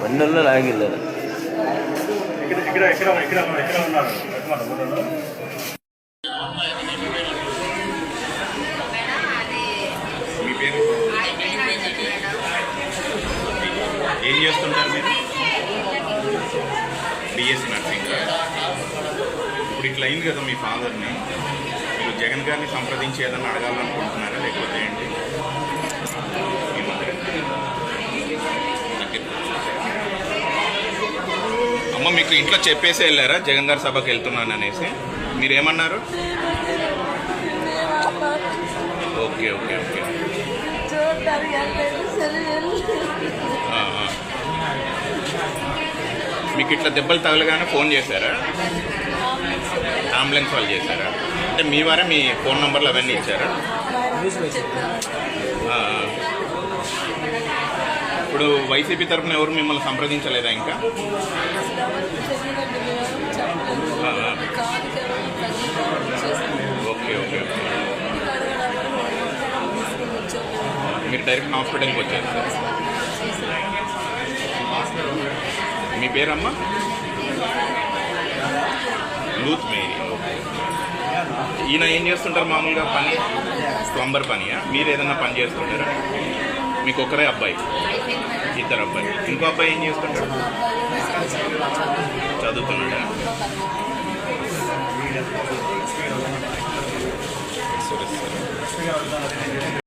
వన్నెల్లో లాగిల్లేదు ఇక్కడ ఉన్నారు ఏం చేస్తుంటారు మీరు? బిఎస్సి నర్సింగ్ ఇప్పుడు ఇట్లా అయింది కదా మీ ఫాదర్ని మీరు జగన్ గారిని సంప్రదించి ఏదన్నా అడగాలనుకుంటున్నారా లేకపోతే అమ్మ మీకు ఇంట్లో చెప్పేసి వెళ్ళారా? జగన్ గారి సభకి వెళ్తున్నాను అనేసి. మీరేమన్నారు? Okay okay okay. మీకు ఇట్లా దెబ్బలు తగలగానే ఫోన్ చేశారా? అంబులెన్స్ వాళ్ళు చేశారా? అంటే మీ వారే మీ ఫోన్ నెంబర్లు అవన్నీ ఇచ్చారా? ఇప్పుడు వైసీపీ తరఫున ఎవరు మిమ్మల్ని సంప్రదించలేదా ఇంకా? Okay okay okay. మీరు డైరెక్ట్ హాస్పిటల్కి వచ్చారు సార్. మీ పేరమ్మా? లూత్ మేరీ ఈయన ఏం చేస్తుంటారు మామూలుగా? పని? ప్లంబర్ పనియా? మీరు ఏదన్నా పని చేస్తుంటారా? మీకు ఒకరే అబ్బాయి? ఇద్దరు అబ్బాయి ఇంకో అబ్బాయి ఏం చేస్తుంటాడు? చదువుతున్నాడా? సరే సరే